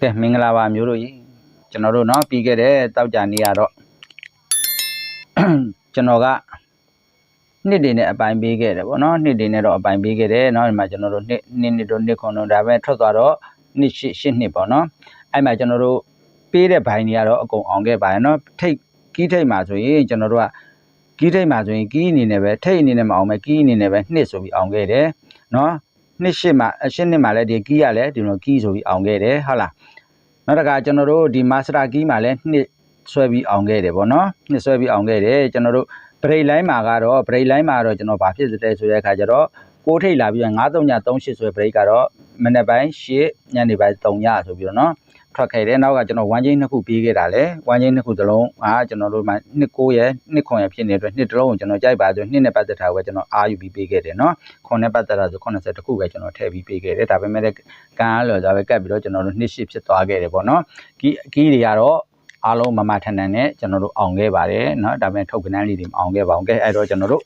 ကဲမင်္ဂလာပါမျိုးတို့ကြီးကျွန်တော်တို့เนาะပြီးခဲ့တဲ့တောက်ကြနေရတော့ ကျွန်တော်ကနှစ်တွေနဲ့အပိုင်ပေးခဲ့တယ်ဗောနော်နှစ်တွေနဲ့တော့အပိုင်ပေးခဲ့တယ်เนาะဒီမှာကျွန်တော်တို့နှစ်နှစ်နှစ်တို့နှစ်ခွန်တို့ဒါပဲထွက်သွားတော့နှစ်ရှစ်ရှစ်နှစ်ပေါ့နော်အဲ့မှာကျွန်တော်တို့ပေးတဲ့ဘိုင်တွေကတော့အကုန်အောင်ခဲ့ပါတယ်เนาะထိတ်ကီးထိတ်မှာဆိုရင်ကျွန်တော်တို့ကကီးထိတ်မှာဆိုရင်ကီးအနေနဲ့ပဲထိတ်အနေနဲ့မအောင်ပဲကီးအနေနဲ့ပဲနှစ်ဆိုပြီးအောင်ခဲ့တယ်เนาะ နှစ်ရှစ်မှာအရှစ်နှစ်မှာလည်းဒီကီးရလည်းဒီလိုကီးဆိုပြီးအောင်ခဲ့တယ်ဟုတ်လားနောက်တစ်ခါကျွန်တော်တို့ဒီမာစတာကီးမှာလည်းနှစ်ဆွဲပြီးအောင်ခဲ့တယ်ဗောနော်နှစ်ဆွဲပြီးအောင်ခဲ့တယ်ကျွန်တော်တို့ဘရိတ်လိုင်းမှာကတော့ဘရိတ်လိုင်းမှာတော့ကျွန်တော်ဘာဖြစ်တဲ့ဆိုတဲ့အခါကျတော့ကိုးထိတ်လာပြီးတော့9 3ည38ဆွဲဘရိတ်ကတော့မနေ့ပိုင်း8ညနေပိုင်း3ညဆိုပြီးတော့နော် ထွက်ခဲ့တယ်နောက်ကကျွန်တော်ဝမ်းချင်းနှစ်ခုပြီးခဲ့တာလေဝမ်းချင်းနှစ်ခုသလုံးအာကျွန်တော်တို့မှနှစ်9ရဲ့နှစ်9ရဲ့ဖြစ်နေတဲ့အတွက်နှစ်တစ်လုံးကိုကျွန်တော်ကြိုက်ပါဆိုနှစ်နဲ့ပတ်သက်တာကိုကျွန်တော်အာယူပြီးပေးခဲ့တယ်နော်ခွန်နဲ့ပတ်သက်တာဆို80တခုပဲကျွန်တော်ထည့်ပြီးပေးခဲ့တယ်ဒါပေမဲ့လည်းကံအားလော်ကြပဲကတ်ပြီးတော့ကျွန်တော်တို့နှစ်ရှစ်ဖြစ်သွားခဲ့တယ်ပေါ့နော် ကီးကီးတွေကတော့အားလုံးမမထန်ထန်နဲ့ကျွန်တော်တို့အောင်ခဲ့ပါတယ်เนาะဒါပေမဲ့ထုတ်ကနန်းလေးတွေမအောင်ခဲ့ပါဘူးကဲအဲ့တော့ကျွန်တော်တို့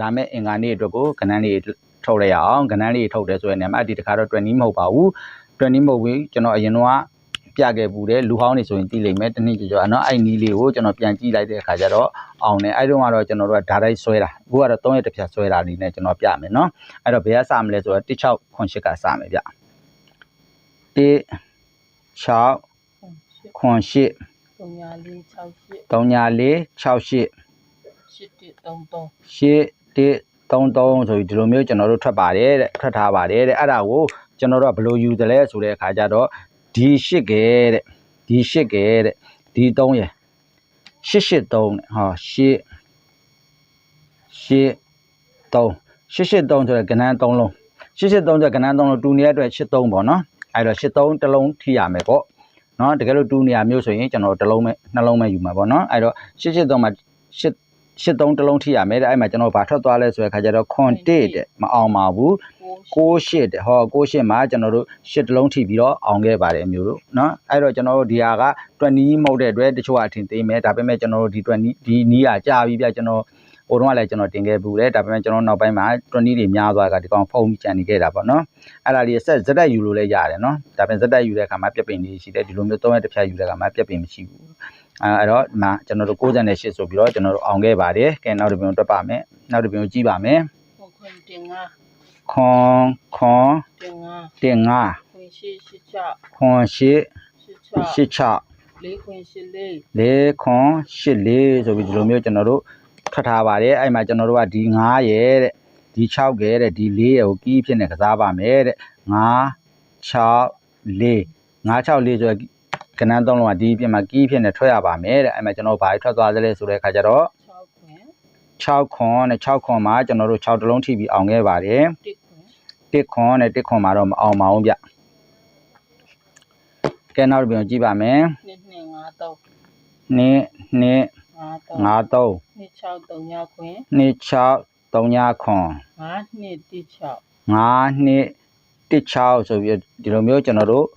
လာမယ့်အင်္ဂါနေ့အတွက်ကိုကနန်းလေးထုတ်လိုက်ရအောင်ကနန်းလေးထုတ်တယ်ဆိုရင်လည်းဒီတစ်ခါတော့20မဟုတ်ပါဘူး training မဟုတ်ဘူးကျွန်တော်အရင်တော့ပြခဲ့ဘူးတယ်လူဟောင်းနေဆိုရင်သိလိမ့်မယ်တနည်းကြကြနော်အဲ့နီးလေးကိုကျွန်တော်ပြန်ကြည့်လိုက်တဲ့အခါကျတော့အောင်တယ်အဲ့တုန်းကတော့ကျွန်တော်တို့ကဓာတ်ရိုက်ဆွဲတာအခုကတော့၃ရက်တစ်ဖြတ်ဆွဲတာအနေနဲ့ကျွန်တော်ပြမယ်နော်အဲ့တော့ဘယ်ကစမလဲဆိုတော့16ခွန်8ကစမယ်ဗျ16ခွန်8 3 4 68 8133 8133ဆိုပြီးဒီလိုမျိုးကျွန်တော်တို့ထွက်ပါတယ်တဲ့ထွက်ထားပါတယ်တဲ့အဲ့ဒါကို ကျွန်တော်တို့ကဘယ်လိုယူတယ်လဲဆိုတဲ့အခါကျတော့ဒီရှစ်ကဲတဲ့ဒီရှစ်ကဲတဲ့ဒီ3ရယ်ရှစ်ရှစ်3တဲ့ဟောရှစ်ရှစ်3ရှစ်ရှစ်3ဆိုတဲ့ကဏ္ဍ3လုံးရှစ်ရှစ်3ဆိုတဲ့ကဏ္ဍ3လုံးတူနေတဲ့အတွက်ရှစ်3ပေါ့နော်အဲ့တော့ရှစ်3တစ်လုံးထိရမယ်ပေါ့နော်တကယ်လို့တူနေရမျိုးဆိုရင်ကျွန်တော်တစ်လုံးပဲနှလုံးပဲယူမှာပေါ့နော်အဲ့တော့ရှစ်ရှစ်3မှာရှ စ်ရှစ်သုံးတစ်လုံးထိရမယ်တဲ့အဲ့မှာကျွန်တော်ဘာထွက်သွားလဲဆိုတဲ့ခါကျတော့ခွန်တစ်တဲ့မအောင်ပါဘူး6ရှစ်တဲ့ဟော6ရှစ်မှာကျွန်တော်တို့ရှစ်တစ်လုံးထိပြီးတော့အောင်ခဲ့ပါတယ်အမျိုးတို့เนาะအဲ့တော့ကျွန်တော်တို့ဒီဟာက20မဟုတ်တဲ့အတွက်တချို့ကအထင်သေးမယ်ဒါပေမဲ့ကျွန်တော်တို့ဒီ20ဒီနီးကကြာပြီပြကျွန်တော်ဟိုတုန်းကလည်းကျွန်တော်တင်ခဲ့ဘူးတယ်ဒါပေမဲ့ကျွန်တော်နောက်ပိုင်းမှာ20တွေများသွားတာဒီကောင်ဖုံးပြီးကြံနေခဲ့တာပေါ့နော်အဲ့ဒါလေးဆက်ဇက်တက်ယူလို့လည်းရတယ်နော်ဒါပေမဲ့ဇက်တက်ယူတဲ့အခါမှာပြက်ပင်လေးရှိတယ်ဒီလိုမျိုး3ရက်တစ်ဖြတ်ယူတဲ့အခါမှာပြက်ပင်မရှိဘူး အဲအဲ့တော့ဒီမှာကျွန်တော်တို့68ဆိုပြီးတော့ကျွန်တော်တို့အောင်ခဲ့ပါတယ်ကဲနောက်တစ်ပြုံတွက်ပါမယ်နောက်တစ်ပြုံကြည့်ပါမယ်ခွန်ခွန်တင်ငါခွန်ခွန်တင်ငါတင်ငါခွန်ရှိရှိချခွန်ရှစ်ရှိချရှစ်ချလေးခွန်ရှိလေးလေးခွန်ရှစ်လေးဆိုပြီးဒီလိုမျိုးကျွန်တော်တို့ထွက်ထားပါတယ်အဲ့မှာကျွန်တော်တို့ကဒီ9ရဲ့တဲ့ဒီ6ရဲ့တဲ့ဒီ4ရဲ့ကိုကီးဖြစ်နေကစားပါမယ်တဲ့9 6 4 9 6 4ဆိုရယ် ကဏ္ဍသုံးလုံးကဒီပြင်မှာကီးဖြစ်နေထွက်ရပါမယ်တဲ့အဲ့မှာကျွန်တော်ဘာထွက်သွားသလဲဆိုတဲ့အခါကျတော့6ခွန်6ခွန်နဲ့6ခွန်မှာကျွန်တော်တို့6တလုံးထိပြီးအောင်ခဲ့ပါတယ်1ခွန်1ခွန်နဲ့1ခွန်မှာတော့မအောင်ပါဘူးဗျကဲနောက်တစ်ပြန်ကြည့်ပါမယ်2 2 5 3 2 2 5 3 5 3 2 6 3ညာခွင်2 6 3ညခွန်5 2 1 9နှစ်16ဆိုပြီးဒီလိုမျိုးကျွန်တော်တို့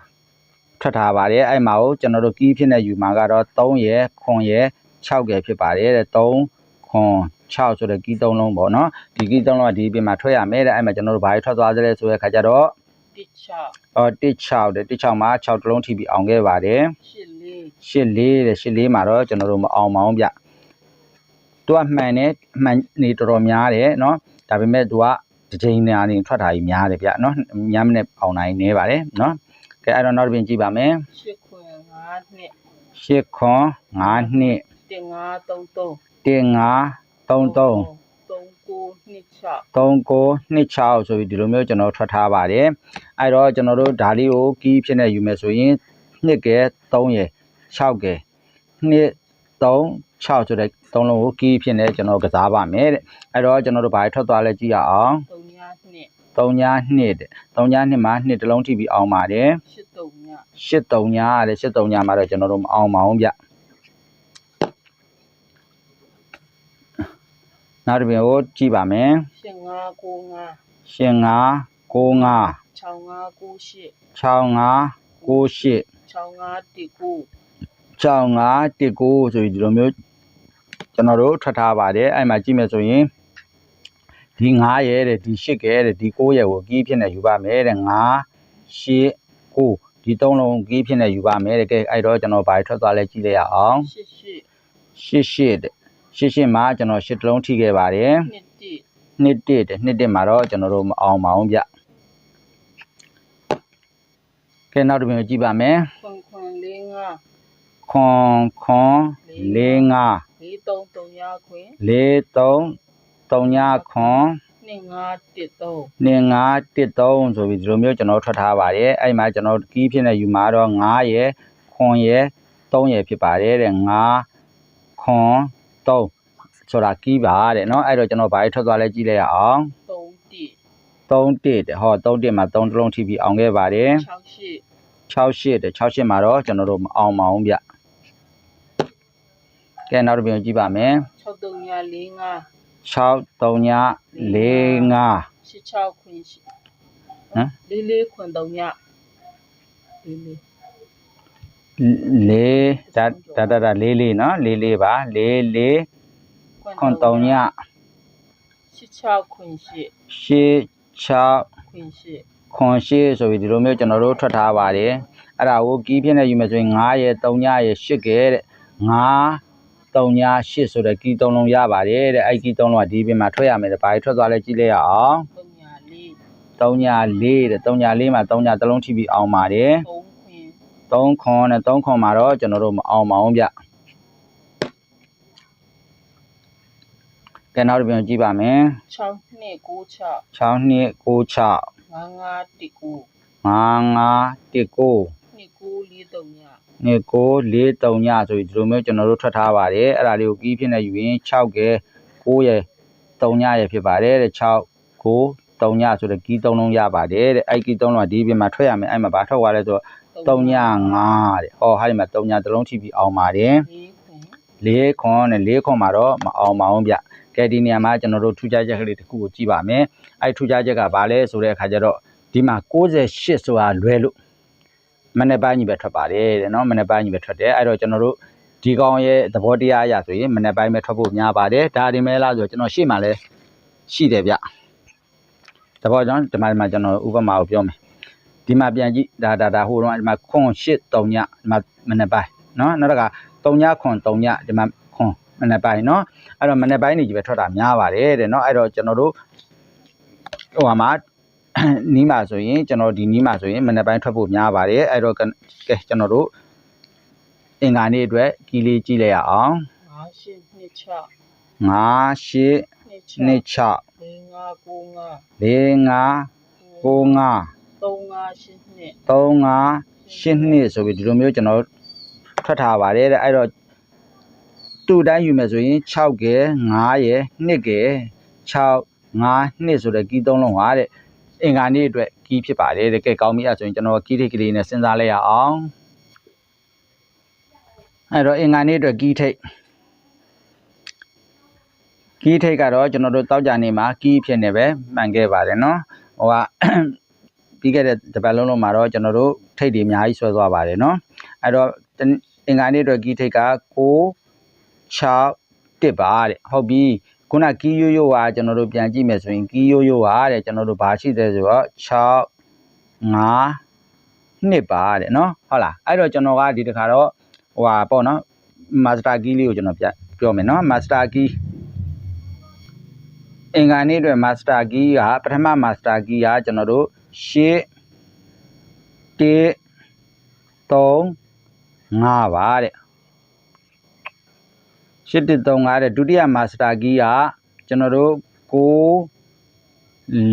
ထွက်ထားပါတယ်အဲ့မှာကိုကျွန်တော်တို့ကီးဖြစ်နေယူမှာကတော့3ရယ်ခွန်ရယ်6ရယ်ဖြစ်ပါတယ်တဲ့3ခွန်6ဆိုတဲ့ကီး3လုံးပေါ့နော်ဒီကီး3လုံးကဒီပြင်မှာထွက်ရမယ်တဲ့အဲ့မှာကျွန်တော်တို့ဘာတွေထွက်သွားသလဲဆိုတဲ့ခါကျတော့ 6 1 အော်16တဲ့16မှာ6တလုံးထိပြီးအောင်ခဲ့ပါတယ် 6 84တဲ့84မှာတော့ကျွန်တော်တို့မအောင်ပါအောင်ဗျသူကမှန်တယ်မှန်နေတော်တော်များတယ်เนาะဒါပေမဲ့သူကတစ်ချိန်နေအနေထွက်တာကြီးများတယ်ဗျเนาะညမနဲ့အောင်နိုင်နေပါတယ်เนาะ ကဲအဲ့တော့နောက်တစ်ပြင်ကြည့်ပါမယ်8ခွင်5နှစ်8ခွန်5နှစ်တင်ငါ3 3တင်5 33 3 9 2 6 39 26ဆိုပြီးဒီလိုမျိုးကျွန်တော်ထွက်ထားပါတယ်အဲ့တော့ကျွန်တော်တို့ဓာလေးကိုကီးဖြစ်နေယူမယ်ဆိုရင်နှစ်ကဲ3ရယ်6ကဲနှစ်3 6ဆိုတဲ့သုံးလုံးကိုကီးဖြစ်နေကျွန်တော်ကစားပါမယ်တဲ့အဲ့တော့ကျွန်တော်တို့ဘာတွေထွက်သွားလဲကြည့်ရအောင်3ညာနှစ် 3ညနှစ်တဲ့3ညနှစ်မှာနှစ်တစ်လုံးထိပြီးအောင်ပါတယ်8 3ညာ8 3ညတဲ့8 3ညမှာတော့ကျွန်တော်တို့မအောင်ပါဘူးဗျနောက်တစ်ပြင်ကိုကြည့်ပါမယ်ရှင်5 9 5ရှင်5 9 5 6 5 9 8 65 98 6 5 1 9 65 19ဆိုပြီးဒီလိုမျိုးကျွန်တော်တို့ထွက်ထားပါတယ်အဲ့မှာကြည့်မယ်ဆိုရင် ဒီ9ရဲတဲ့ဒီ8ရဲတဲ့ဒီ9ရဲကိုကီးဖြစ်နေယူပါမယ်တဲ့9 8 9ဒီသုံးလုံးကီးဖြစ်နေယူပါမယ်တဲ့ကဲအဲ့တော့ကျွန်တော်ဘာထွက်သွားလဲကြည့်လိုက်ရအောင်ရှစ်ရှစ်ရှစ်ရှစ်တဲ့ရှစ်ရှစ်မှာကျွန်တော်ရှစ်တလုံးထိခဲ့ပါတယ်နှစ်တိနှစ်တစ်တဲ့နှစ်တစ်မှာတော့ကျွန်တော်တို့မအောင်ပါအောင်ဗျကဲနောက်တစ်ပြင်ကိုကြည့်ပါမယ်ခွန်ခွန်လေးငါခွန်ခွန်လေးငါလေးသုံးသုံးရခွင်လေးသုံး သုံးညခွန် နှစ်ငါတစ်သုံး နှစ်ငါတစ်သုံးဆိုပြီးဒီလိုမျိုးကျွန်တော်ထွက်ထားပါတယ်အဲ့ဒီမှာကျွန်တော်ကီးဖြစ်နေယူမှာတော့9ရယ်ခွန်ရယ်3ရယ်ဖြစ်ပါတယ်တဲ့9ခွန်3ဆိုတာကီးပါတဲ့เนาะအဲ့တော့ကျွန်တော်ဘာတွေထွက်သွားလဲကြည့်လိုက်ရအောင် သုံးတိ 3တစ်တဲ့ဟော3တစ်မှာ3တစ်လုံးထိပြီးအောင်ခဲ့ပါတယ် 6ရှစ် 68တဲ့68မှာတော့ကျွန်တော်တို့မအောင်မအောင်ဗျကဲနောက်တစ်ပြင်ကိုကြည့်ပါမယ် 6သုံးရလေးငါ 6 3ည4 5ရှစ်6ခွင်ရှစ်ဟမ်လေးလေးခွင်သုံးရလေးလေးလေးဒါဒါဒါဒါလေးလေးနော်လေးလေးပါလေးလေးခွန်3ညရှစ်6ခွင်ရှစ်ရှစ်6ခွင်ရှစ်ခွန်ရှစ်ဆိုပြီးဒီလိုမျိုးကျွန်တော်တို့ထွက်ထားပါတယ်အဲ့ဒါကိုကီးပြင်းနေယူမယ်ဆိုရင်9ရဲ့3ညရဲ့8ကဲတဲ့9 3ည8ဆိုတဲ့ကီး3လုံးရပါတယ်တဲ့အဲ့ကီး3လုံးကဒီပြင်မှာထွက်ရမယ်တဲ့ဘာတွေထွက်သွားလဲကြည့်လိုက်ရအောင်သုံးရလေး3ည4တဲ့3ည4မှာ3ညတစ်လုံးထိပြီးအောင်ပါတယ်သုံးခွင်3ခွန်နဲ့3ခွန်မှာတော့ကျွန်တော်တို့မအောင်ပါအောင်ဗျကဲနောက်တစ်ပြန်ကြည့်ပါမယ်6နှစ်9 6 6နှစ်6 6 5 5တစ်9 5 5 1 9နှစ်9လေးသုံးရနှစ်ကို4 3ညဆိုပြီးဒီလိုမျိုးကျွန်တော်တို့ထွက်ထားပါတယ်အဲ့ဒါလေးကိုကီးဖြစ်နေယူရင်6ကဲ9ရဲ့3ညရဲ့ဖြစ်ပါတယ်တဲ့6 9 3ညဆိုတဲ့ကီး3လုံးရပါတယ်တဲ့အဲ့ကီး3လုံးကဒီပြင်မှာထွက်ရမယ်အဲ့မှာဘာထွက်သွားလဲဆိုတော့3ည5တဲ့ဟောဟာဒီမှာ3ညတစ်လုံးထိပြီးအောင်ပါတယ်လေးခွင်၄ခွန်နဲ့၄ခွန်မှာတော့မအောင်ပါဘူးဗျကဲဒီနေရာမှာကျွန်တော်တို့ထူးခြားချက်ကလေးတစ်ခုကိုကြည့်ပါမယ်အဲ့ထူးခြားချက်ကဘာလဲဆိုတဲ့အခါကျတော့ဒီမှာ68ဆိုတာလွဲလို့ မနေ့ပိုင်းကြီးပဲထွက်ပါတယ်တဲ့နော်မနေ့ပိုင်းကြီးပဲထွက်တယ်အဲ့တော့ကျွန်တော်တို့ဒီကောင်ရဲ့သဘောတရားအရဆိုရင်မနေ့ပိုင်းပဲထွက်ဖို့များပါတယ်ဒါဒီမဲလားဆိုတော့ကျွန်တော်ရှေ့မှာလဲရှိတယ်ဗျသဘောကြောင့်ဒီမှာဒီမှာကျွန်တော်ဥပမာကိုပြောမယ်ဒီမှာပြန်ကြည့်ဒါဒါဒါဟိုတော့ဒီမှာခွန်8 3ညဒီမှာမနေ့ပိုင်းနော်နောက်တစ်ခါ3ညခွန်3ညဒီမှာခွန်မနေ့ပိုင်းနော်အဲ့တော့မနေ့ပိုင်းနေကြီးပဲထွက်တာများပါတယ်တဲ့နော်အဲ့တော့ကျွန်တော်တို့ဟိုဟာမှာ နီးမှာဆိုရင်ကျွန်တော်ဒီနီးမှာဆိုရင်မနေ့ပိုင်းထွက်ဖို့များပါတယ်အဲ့တော့ကကဲကျွန်တော်တို့အင်္ဂါနေ့အတွက်ကီလေးကြည့်လိုက်ရအောင်5ရှစ်နှစ်6 9 8နှစ်6 2 6လေးငါ9ငါ4 5 9 5 3ငါရှစ်နှစ်3 5 8နှစ်ဆိုပြီးဒီလိုမျိုးကျွန်တော်ထွက်ထားပါတယ်တဲ့အဲ့တော့တူတိုင်းယူမယ်ဆိုရင်6ကဲ9ရယ်2ကဲ6 5နှစ်ဆိုတဲ့ကီးသုံးလုံးပါတဲ့ အင်္ဂါနေ့အတွက်ကီးဖြစ်ပါတယ်တဲ့ကဲကောင်းပြီအဲ့ဆိုရင်ကျွန်တော်ကီးထိတ်ကလေးနဲ့စဉ်းစားလိုက်ရအောင်အဲ့တော့အင်္ဂါနေ့အတွက်ကီးထိတ်ကီးထိတ်ကတော့ကျွန်တော်တို့တောက်ကြနေမှာကီးဖြစ်နေပဲမှန်ခဲ့ပါတယ်နော်ဟိုကပြီးခဲ့တဲ့တပတ်လုံးလုံးမှာတော့ကျွန်တော်တို့ထိတ်တွေအများကြီးဆွဲသွားပါတယ်နော်အဲ့တော့တနအင်္ဂါနေ့အတွက်ကီးထိတ်က6 6တစ်ပါတဲ့ဟုတ်ပြီ ခုနကီးရိုးရိုးကကျွန်တော်တို့ပြန်ကြည့်မယ်ဆိုရင်ကီးရိုးရိုးပါတဲ့ကျွန်တော်တို့ဘာရှိသေးဆိုတော့6 5နှစ်ပါတဲ့နော်ဟုတ်လားအဲ့တော့ကျွန်တော်ကဒီတစ်ခါတော့ဟိုဟာပေါ့နော်မာစတာကီးလေးကိုကျွန်တော်ပြပြောမယ်နော်မာစတာကီးအင်္ဂါနေ့အတွက်မာစတာကီးကပထမမာစတာကီးကကျွန်တော်တို့ရှစ်တစ်3 5ပါတဲ့ ရှစ်တစ်3 5တဲ့ဒုတိယမာစတာကီးကကျွန်တော်တို့9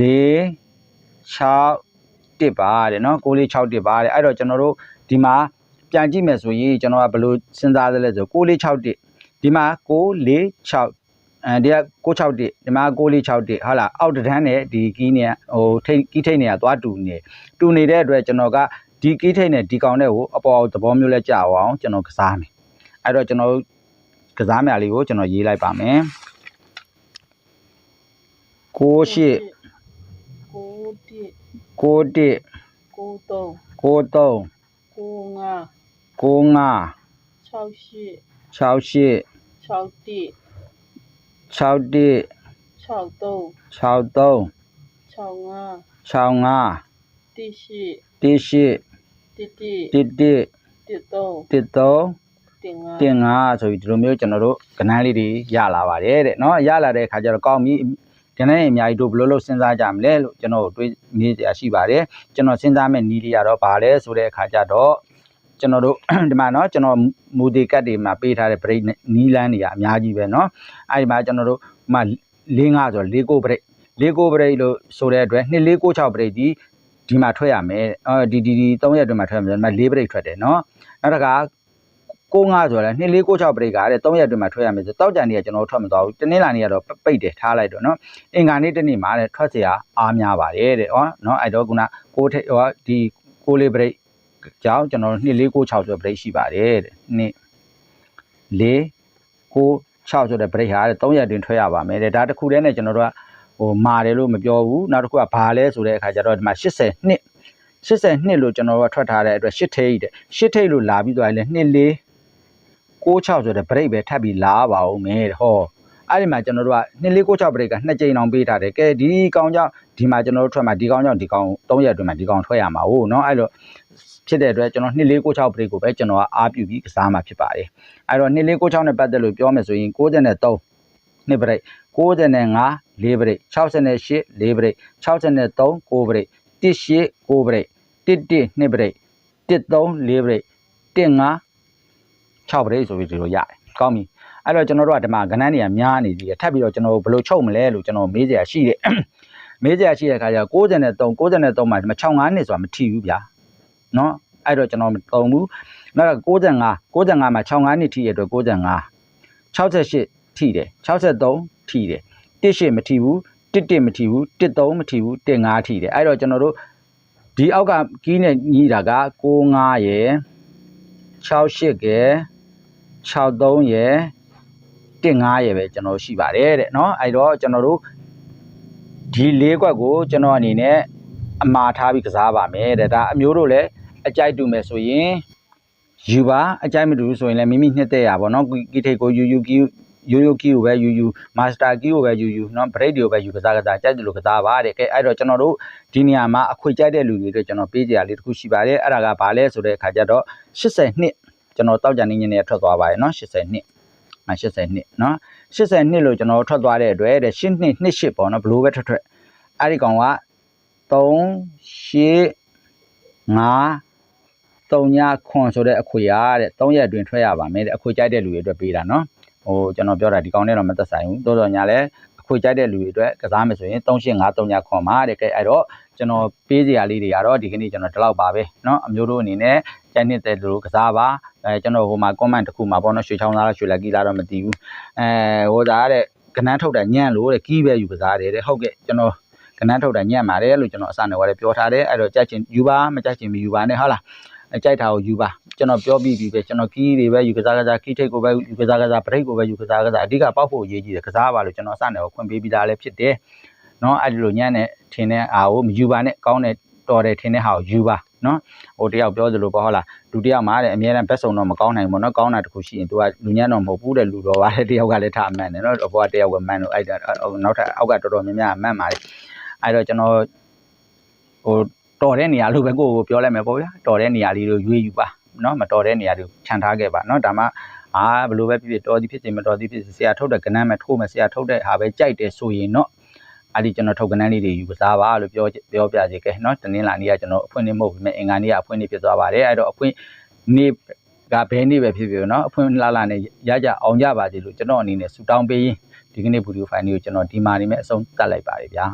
4 6တစ်ပါတဲ့နော်6 4 6တစ်ပါတဲ့အဲ့တော့ကျွန်တော်တို့ဒီမှာပြန်ကြည့်မယ်ဆိုရင်ကျွန်တော်ကဘယ်လိုစဉ်းစားသလဲဆို6 4 6တစ်ဒီမှာ6 4 6အဲဒီက661ဒီမှာ646တစ်ဟုတ်လားအောက်တန်းနဲ့ဒီကီးနဲ့ဟိုထိတ်ကီးထိတ်နဲ့ကသွားတူနေတူနေတဲ့အတွက်ကျွန်တော်ကဒီကီးထိတ်နဲ့ဒီကောင်နဲ့ကိုအပေါ်သဘောမျိုးလဲကြာအောင်ကျွန်တော်ကစားမယ်အဲ့တော့ကျွန်တော် ကစားမြလေးကိုကျွန်တော်ရေးလိုက်ပါမယ်68 9တစ်6 1 9 3 6 3 9 9 5 6ရှစ်68 6တစ်61 6 3 63 6 5 65တစ်ရှစ်18တစ်တစ်တစ်တစ်တစ်သုံးတစ်သုံးတစ်ငါ တင်ငါဆိုပြီးဒီလိုမျိုးကျွန်တော်တို့ကဏ္ဍလေးတွေရလာပါတယ်တဲ့เนาะရလာတဲ့အခါကျတော့ကောင်းပြီကဏ္ဍရင်အများကြီးတို့ဘယ်လိုလုပ်စဉ်းစားကြမလဲလို့ကျွန်တော်တို့တွေးမေးကြရှိပါတယ်ကျွန်တော်စဉ်းစားမဲ့နီးလေးကတော့ဗာလဲဆိုတဲ့အခါကျတော့ကျွန်တော်တို့ ဒီမှာเนาะကျွန်တော်မူဒီကတ်တွေမှာပေးထားတဲ့ break နီးလန်းတွေကအများကြီးပဲเนาะအဲဒီမှာကျွန်တော်တို့မှ၄၅ဆို၄ကို break ၄ကို break လို့ဆိုတဲ့အတွက်2 4 9 6 break ဒီဒီမှာထွက်ရမယ်အဲဒီဒီဒီ3ရက်အတွင်းမှာထွက်ရမယ်ဒီမှာ4 break ထွက်တယ်เนาะနောက်တစ်ခါ 65ဆိုတော့2 4 6 6ပရိတ်ကတဲ့3ရက်အတွင်းမှာထွက်ရမယ်ဆိုတောက်ကြံနေကကျွန်တော်တို့ထွက်မသွားဘူးတနင်္လာနေ့ကတော့ပိတ်တယ်ထားလိုက်တော့နော်အင်္ဂါနေ့တစ်နေ့မှာတဲ့ထွက်เสียအားများပါတယ်တဲ့ဟောနော်အဲ့တော့ခုနကိုထိဟောဒီကိုလေးပရိတ်ကြောင်းကျွန်တော်တို့2 4 6 6ဆိုပရိတ်ရှိပါတယ်တဲ့2 4 9 6ဆိုတဲ့ပရိတ်ဟာတဲ့3ရက်အတွင်းထွက်ရပါမယ်တဲ့ဒါတစ်ခုတည်းနဲ့ကျွန်တော်တို့ကဟိုမာတယ်လို့မပြောဘူးနောက်တစ်ခုကဘာလဲဆိုတဲ့အခါကျတော့ဒီမှာ80နှစ်82လို့ကျွန်တော်တို့ကထွက်ထားတဲ့အတွက်8ထိပ်တဲ့8ထိပ်လို့လာပြီးသွားရင်လည်း2 4 66ဆိုတဲ့ break ပဲထပ်ပြီးလာပါဦးမယ်တဲ့ဟောအဲ့ဒီမှာကျွန်တော်တို့က2466 break ကနှစ်ကြိမ်အောင်ပေးထားတယ်ကဲဒီကောင်ကြောင့်ဒီမှာကျွန်တော်တို့ထွက်မှာဒီကောင်ကြောင့်ဒီကောင်3ရက်အတွင်းမှာဒီကောင်ထွက်ရမှာဟုတ်เนาะအဲ့လိုဖြစ်တဲ့အတွက်ကျွန်တော်2466 break ကိုပဲကျွန်တော်ကအားပြုပြီးကစားမှာဖြစ်ပါတယ်အဲ့တော့2466နဲ့ပတ်သက်လို့ပြောမယ်ဆိုရင်63နှစ် break 95 4 break 68 4 break 63 9 break 18 9 break 11 2 break 13 4 break 15 6ပရိတ်ဆိုပြီးဒီလိုရတယ်ကောင်းပြီအဲ့တော့ကျွန်တော်တို့ကဒီမှာကဏ္ဍနေရာများနေသေးတယ်ထပ်ပြီးတော့ကျွန်တော်တို့ဘယ်လိုချုပ်မလဲလို့ကျွန်တော်မေးစရာရှိတယ်မေးစရာရှိတဲ့အခါကျ63 63မှာဒီမှာ65နှစ်ဆိုတာမထီဘူးဗျာနော်အဲ့တော့ကျွန်တော်မတုံဘူးနောက်တော့65 65မှာ65နှစ်ထီရတဲ့65 68ထိတယ်63ထိတယ်18မထီဘူး11မထီဘူး13မထီဘူး15ထိတယ်အဲ့တော့ကျွန်တော်တို့ဒီအောက်ကကီးနဲ့ညီးတာက65ရယ်68ရယ် 63ရယ်15ရယ်ပဲကျွန်တော်ရှိပါတယ်တဲ့เนาะအဲ့တော့ကျွန်တော်တို့ဒီ၄ကွက်ကိုကျွန်တော်အနေနဲ့အမှားထားပြီးကစားပါမယ်တဲ့ဒါအမျိုးတို့လည်းအကြိုက်တူမယ်ဆိုရင်ယူပါအကြိုက်မတူဘူးဆိုရင်လည်းမိမိနှစ်သက်ရပါတော့ကီထိတ်ကိုယူယူကီယူယူကီကိုပဲယူယူမာစတာကီကိုပဲယူယူเนาะဘရိတ်တွေကိုပဲယူကစားကစားကြိုက်တယ်လို့ကစားပါတဲ့ကဲအဲ့တော့ကျွန်တော်တို့ဒီနေရာမှာအခွေကြိုက်တဲ့လူတွေအတွက်ကျွန်တော်ပေးကြရလေးတစ်ခုရှိပါတယ်အဲ့ဒါကဘာလဲဆိုတဲ့အခါကျတော့80နှစ် ကျွန်တော်တောက်ကြနေညနေထွက်သွားပါတယ်နော်80နှစ်80နှစ်နော်80နှစ်လို့ကျွန်တော်ထွက်သွားတဲ့အတွက်တဲ့8နှစ်2ရှစ်ပေါ့နော်ဘလို့ပဲထွက်ထွက်အဲ့ဒီကောင်က3ရှစ်9 3ညခွန်ဆိုတဲ့အခွေရတဲ့3ရက်အတွင်းထွက်ရပါမယ်တဲ့အခွေကြိုက်တဲ့လူတွေအတွက်ပေးတာနော်ဟိုကျွန်တော်ပြောတာဒီကောင်နဲ့တော့မသက်ဆိုင်ဘူးတော်တော်ညာလဲ အခွေကြိုက်တဲ့လူတွေအတွက်ကစားမယ်ဆိုရင်3 8 5 3ညခွန်ပါတဲ့ကဲအဲ့တော့ကျွန်တော်ပေးစရာလေးတွေကတော့ဒီကနေ့ကျွန်တော်ဒီလောက်ပါပဲเนาะအမျိုးတို့အနေနဲ့ကြိုက်နေတဲ့လူကစားပါအဲကျွန်တော်ဟိုမှာ comment တစ်ခုမှာပေါ့နော်ရွှေချောင်းသားလားရွှေလက်ကီးလားတော့မသိဘူးအဲဟိုဒါကတဲ့ကနန်းထုတ်တာညံ့လို့တဲ့ကီးပဲယူကစားတယ်တဲ့ဟုတ်ကဲ့ကျွန်တော်ကနန်းထုတ်တာညံ့ပါတယ်လို့ကျွန်တော်အစနဲ့ဟောလည်းပြောထားတယ်အဲ့တော့ကြိုက်ချင်ယူပါမကြိုက်ချင်မယူပါနဲ့ဟုတ်လားအ ကြိုက်တာကိုယူပါကျွန်တော်ပြောပြီးပြီပဲကျွန်တော်ကီးတွေပဲယူကစားကစားကီးထိတ်ကိုပဲယူကစားကစားပရိတ်ကိုပဲယူကစားကစားအဓိကပေါက်ဖို့အရေးကြီးတယ်ကစားပါလို့ကျွန်တော်အစနဲ့ကိုခွင့်ပေးပြီးသားလည်းဖြစ်တယ်နော်အဲ့ဒီလိုညံ့နဲ့ထင်းတဲ့အာကိုမယူပါနဲ့ကောင်းတဲ့တော်တယ်ထင်းတဲ့ဟာကိုယူပါနော်ဟိုတယောက်ပြောသလိုပေါ့ဟုတ်လားလူတယောက်မှာတဲ့အများအားဘက်ဆုံးတော့မကောင်းနိုင်ဘူးနော်ကောင်းတာတခုရှိရင် तू ကလူညံ့တော့မဟုတ်ဘူးတဲ့လူတော်ပါတဲ့တယောက်ကလည်းထားမှန်တယ်နော်အပေါ်ကတယောက်ကမှန်လို့အဲ့ဒါနောက်ထပ်အောက်ကတော်တော်များများမှန်ပါလေအဲ့တော့ကျွန်တော်ဟို တော်တဲ့နေရာလို့ပဲကိုယ်ပြောလိုက်မယ်ပေါ့ဗျာတော်တဲ့နေရာလေးလို့ရွေးယူပါเนาะမတော်တဲ့နေရာတွေကိုခြံထားခဲ့ပါเนาะဒါမှအာဘယ်လိုပဲဖြစ်ဖြစ်တော်သည်ဖြစ်စေမတော်သည်ဖြစ်စေဆရာထုတ်တဲ့ကဏ္ဍမဲ့ထိုးမယ်ဆရာထုတ်တဲ့ဟာပဲကြိုက်တယ်ဆိုရင်เนาะအဲ့ဒီကျွန်တော်ထုတ်ကဏ္ဍလေးတွေယူကစားပါလို့ပြောပြောပြစီကဲเนาะတနင်္လာနေ့ကကျွန်တော်အဖွင့်နေမဟုတ်ဘူးမဲ့အင်္ဂါနေ့ကအဖွင့်နေဖြစ်သွားပါတယ်အဲ့တော့အဖွင့်နေ့ကဘဲနေ့ပဲဖြစ်ဖြစ်เนาะအဖွင့်လာလာနဲ့ရကြအောင်ကြပါစေလို့ကျွန်တော်အနေနဲ့ဆူတောင်းပေးရင်ဒီကနေ့ဗီဒီယိုဖိုင်လေးကိုကျွန်တော်ဒီမာနေမဲ့အဆုံးသတ်လိုက်ပါတယ်ဗျာ